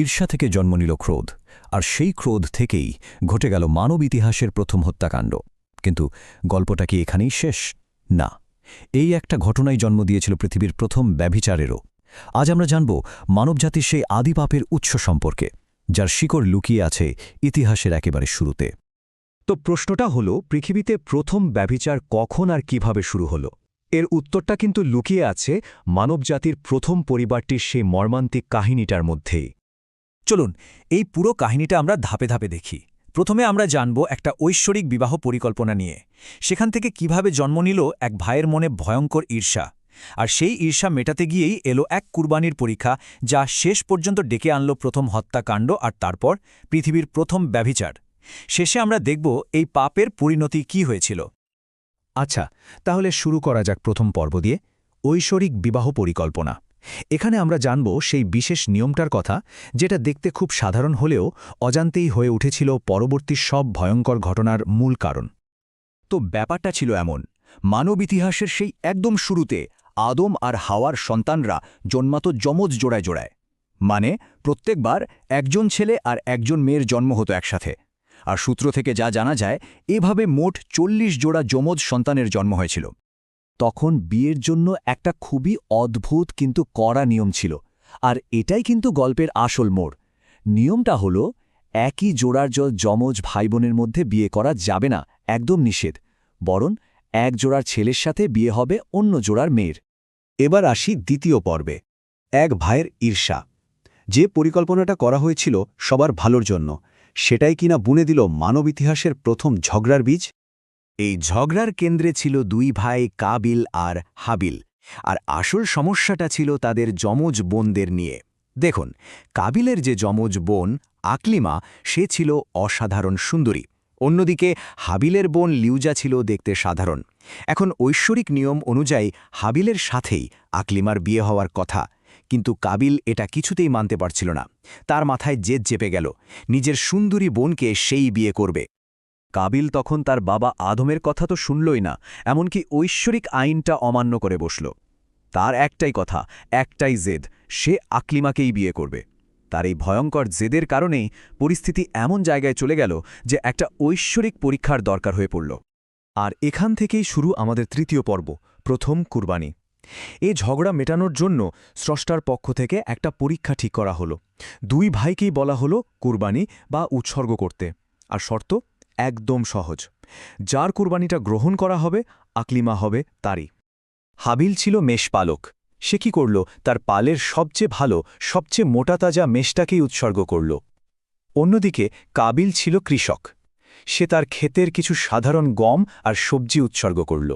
ঈর্ষা থেকে জন্ম নিল ক্রোধ, আর সেই ক্রোধ থেকেই ঘটে গেল মানব ইতিহাসের প্রথম হত্যাকাণ্ড। কিন্তু গল্পটা কি এখানেই শেষ? না। এই একটা ঘটনাই জন্ম দিয়েছিল পৃথিবীর প্রথম ব্যভিচারেরও। আজ আমরা জানব মানবজাতির সেই আদি পাপের উৎস সম্পর্কে, যার শিকড় লুকিয়ে আছে ইতিহাসের একেবারে শুরুতে। তো প্রশ্নটা হলো, পৃথিবীতে প্রথম ব্যভিচার কখন আর কীভাবে শুরু হলো? এর উত্তরটা কিন্তু লুকিয়ে আছে মানবজাতির প্রথম পরিবারটির সেই মর্মান্তিক কাহিনীটার মধ্যেই। চলুন, এই পুরো কাহিনীটা আমরা ধাপে ধাপে দেখি। প্রথমে আমরা জানব একটা ঐশ্বরিক বিবাহ পরিকল্পনা নিয়ে। সেখান থেকে কীভাবে জন্ম নিল এক ভাইয়ের মনে ভয়ঙ্কর ঈর্ষা। আর সেই ঈর্ষা মেটাতে গিয়েই এলো এক কুরবানির পরীক্ষা, যা শেষ পর্যন্ত ডেকে আনল প্রথম হত্যাকাণ্ড আর তারপর পৃথিবীর প্রথম ব্যভিচার। শেষে আমরা দেখব এই পাপের পরিণতি কি হয়েছিল। আচ্ছা তাহলে শুরু করা যাক প্রথম পর্ব দিয়ে, ঐশ্বরিক বিবাহ পরিকল্পনা। এখানে আমরা জানব সেই বিশেষ নিয়মটার কথা, যেটা দেখতে খুব সাধারণ হলেও অজান্তেই হয়ে উঠেছিল পরবর্তী সব ভয়ঙ্কর ঘটনার মূল কারণ। তো ব্যাপারটা ছিল এমন, মানব ইতিহাসের সেই একদম শুরুতে আদম আর হাওয়ার সন্তানরা জন্মাত যমজ জোড়ায় জোড়ায়। মানে প্রত্যেকবার একজন ছেলে আর একজন মেয়ের জন্ম হতো একসাথে। আর সূত্র থেকে যা জানা যায়, এভাবে মোট চল্লিশ জোড়া যমজ সন্তানের জন্ম হয়েছিল। তখন বিয়ের জন্য একটা খুবই অদ্ভুত কিন্তু কড়া নিয়ম ছিল, আর এটাই কিন্তু গল্পের আসল মোড়। নিয়মটা হলো, একই জোড়ার জ যমজ ভাইবোনের মধ্যে বিয়ে করা যাবে না, একদম নিষেধ, বরং এক জোড়ার ছেলের সাথে বিয়ে হবে অন্য জোড়ার মেয়ের। এবার আসি দ্বিতীয় পর্বে, এক ভাইয়ের ঈর্ষা। যে পরিকল্পনাটা করা হয়েছিল সবার ভালোর জন্য, সেটাই কিনা বুনে দিল মানব ইতিহাসের প্রথম ঝগড়ার বীজ? এই ঝগড়ার কেন্দ্রে ছিল দুই ভাই কাবিল আর হাবিল। আর আসল সমস্যাটা ছিল তাদের যমজ বোনদের নিয়ে। দেখুন, কাবিলের যে যমজ বোন, আকলিমা, সে ছিল অসাধারণ সুন্দরী। অন্যদিকে, হাবিলের বোন লিউজা ছিল দেখতে সাধারণ। এখন ঐশ্বরিক নিয়ম অনুযায়ী হাবিলের সাথেই আকলিমার বিয়ে হওয়ার কথা। কিন্তু কাবিল এটা কিছুতেই মানতে পারছিল না। তার মাথায় জেদ চেপে গেল। নিজের সুন্দরী বোনকে সেই বিয়ে করবে। কাবিল তখন তার বাবা আদমের কথা তো শুনলই না, এমনকি ঐশ্বরিক আইনটা অমান্য করে বসল। তার একটাই কথা, একটাই জেদ, সে আকলিমাকেই বিয়ে করবে। তার এই ভয়ঙ্কর জেদের কারণেই পরিস্থিতি এমন জায়গায় চলে গেল যে একটা ঐশ্বরিক পরীক্ষার দরকার হয়ে পড়ল। আর এখান থেকেই শুরু আমাদের তৃতীয় পর্ব, প্রথম কুরবানি। এ ঝগড়া মেটানোর জন্য স্রষ্টার পক্ষ থেকে একটা পরীক্ষা ঠিক করা হলো। দুই ভাইকেই বলা হলো কুরবানি বা উৎসর্গ করতে। আর শর্ত? একদম সহজ। যার কুরবানিটা গ্রহণ করা হবে, আকলিমা হবে তারই। হাবিল ছিল মেষপালক সে কি করল? তার পালের সবচেয়ে ভালো, সবচেয়ে মোটা তাজা মেষটাকেই উৎসর্গ করল। অন্যদিকে কাবিল ছিল কৃষক। সে তার ক্ষেতের কিছু সাধারণ গম আর সবজি উৎসর্গ করল।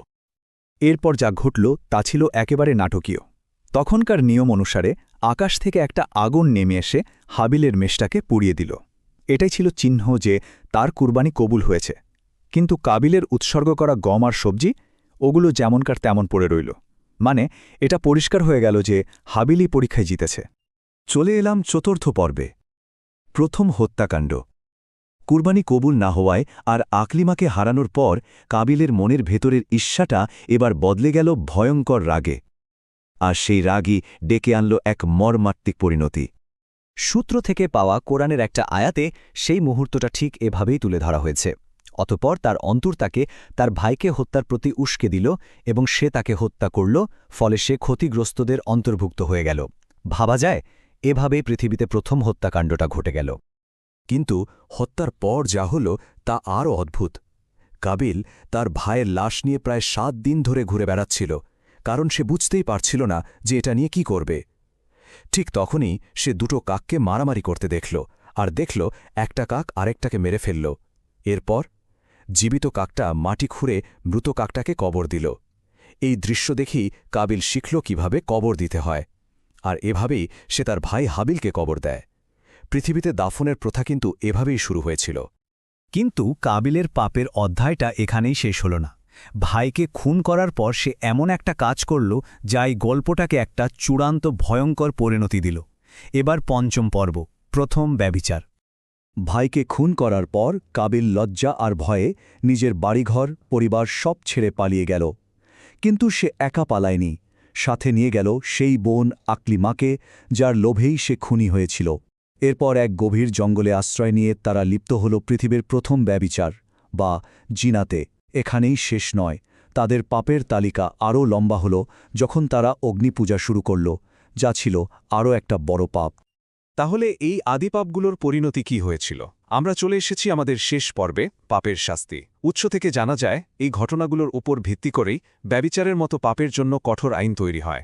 এরপর যা ঘটল তা ছিল একেবারে নাটকীয়। তখনকার নিয়ম অনুসারে আকাশ থেকে একটা আগুন নেমে এসে হাবিলের মেষটাকে পুড়িয়ে দিল। এটাই ছিল চিহ্ন যে তার কুরবানি কবুল হয়েছে। কিন্তু কাবিলের উৎসর্গ করা গম আর সবজি, ওগুলো যেমনকার তেমন পড়ে রইল। মানে এটা পরিষ্কার হয়ে গেল যে হাবিলই পরীক্ষায় জিতেছে। চলে এলাম চতুর্থ পর্বে। প্রথম হত্যাকাণ্ড। কুরবানি কবুল না হওয়ায় আর আকলিমাকে হারানোর পর কাবিলের মনের ভেতরের ঈর্ষাটা এবার বদলে গেল ভয়ঙ্কর রাগে। আর সেই রাগই ডেকে আনল এক মর্মাত্মিক পরিণতি। সূত্র থেকে পাওয়া কোরআনের একটা আয়াতে সেই মুহূর্তটা ঠিক এভাবেই তুলে ধরা হয়েছে। অতপর তার অন্তর তাকে তার ভাইকে হত্যার প্রতি উস্কে দিল এবং সে তাকে হত্যা করল, ফলে সে ক্ষতিগ্রস্তদের অন্তর্ভুক্ত হয়ে গেল। ভাবা যায়, এভাবেই পৃথিবীতে প্রথম হত্যাকাণ্ডটা ঘটে গেল। কিন্তু হত্যার পর যা হল তা আরও অদ্ভুত। কাবিল তার ভাইয়ের লাশ নিয়ে প্রায় সাত দিন ধরে ঘুরে বেড়াচ্ছিল, কারণ সে বুঝতেই পারছিল না যে এটা নিয়ে কি করবে। ঠিক তখনই সে দুটো কাককে মারামারি করতে দেখল আর দেখল একটা কাক আরেকটাকে মেরে ফেলল। এরপর জীবিত কাকটা মাটি খুঁড়ে মৃত কাকটাকে কবর দিল। এই দৃশ্য দেখেই কাবিল শিখল কীভাবে কবর দিতে হয়। আর এভাবেই সে তার ভাই হাবিলকে কবর দেয়। পৃথিবীতে দাফনের প্রথা কিন্তু এভাবেই শুরু হয়েছিল। কিন্তু কাবিলের পাপের অধ্যায়টা এখানেই শেষ হল না। ভাইকে খুন করার পর সে এমন একটা কাজ করল, যা এই গল্পটাকে একটা চূড়ান্ত ভয়ঙ্কর পরিণতি দিল। এবার পঞ্চম পর্ব, প্রথম ব্যবিচার। ভাইকে খুন করার পর কাবিল লজ্জা আর ভয়ে নিজের বাড়িঘর, পরিবার সব ছেড়ে পালিয়ে গেল। কিন্তু সে একা পালায়নি। সাথে নিয়ে গেল সেই বোন আকলিমাকে যার লোভেই সে খুনি হয়েছিল। এরপর এক গভীর জঙ্গলে আশ্রয় নিয়ে তারা লিপ্ত হল পৃথিবীর প্রথম ব্যবিচার, বা জিনাতে। এখানেই শেষ নয়। তাদের পাপের তালিকা আরও লম্বা হল যখন তারা অগ্নিপূজা শুরু করল, যা ছিল আরও একটা বড় পাপ। তাহলে এই আদিপাপগুলোর পরিণতি কি হয়েছিল? আমরা চলে এসেছি আমাদের শেষ পর্বে, পাপের শাস্তি। উৎস থেকে জানা যায়, এই ঘটনাগুলোর উপর ভিত্তি করেই ব্যবিচারের মতো পাপের জন্য কঠোর আইন তৈরি হয়।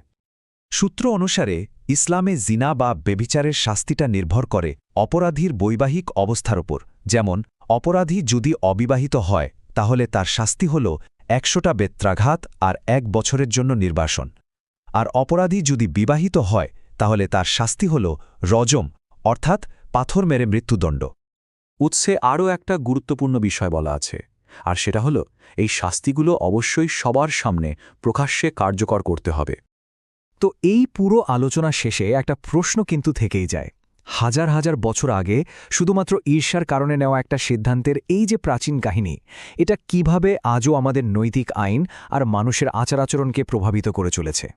সূত্র অনুসারে, ইসলামে জিনা বা বেবিচারের শাস্তিটা নির্ভর করে অপরাধীর বৈবাহিক অবস্থার ওপর যেমন, অপরাধী যদি অবিবাহিত হয় তাহলে তার শাস্তি হল একশোটা বেত্রাঘাত আর এক বছরের জন্য নির্বাসন। আর অপরাধী যদি বিবাহিত হয়, তাহলে তার শাস্তি হল রজম, অর্থাৎ পাথর মেরে মৃত্যুদণ্ড। উৎসে আরও একটা গুরুত্বপূর্ণ বিষয় বলা আছে, আর সেটা হলো এই শাস্তিগুলো অবশ্যই সবার সামনে প্রকাশ্যে কার্যকর করতে হবে। তো এই পুরো আলোচনা শেষে একটা প্রশ্ন কিন্তু থেকেই যায় হাজার হাজার বছর আগে শুধুমাত্র ঈর্ষার কারণে নেওয়া একটা সিদ্ধান্তের এই যে প্রাচীন কাহিনী, এটা কীভাবে আজও আমাদের নৈতিক আইন আর মানুষের আচার আচরণকে প্রভাবিত করে চলেছে।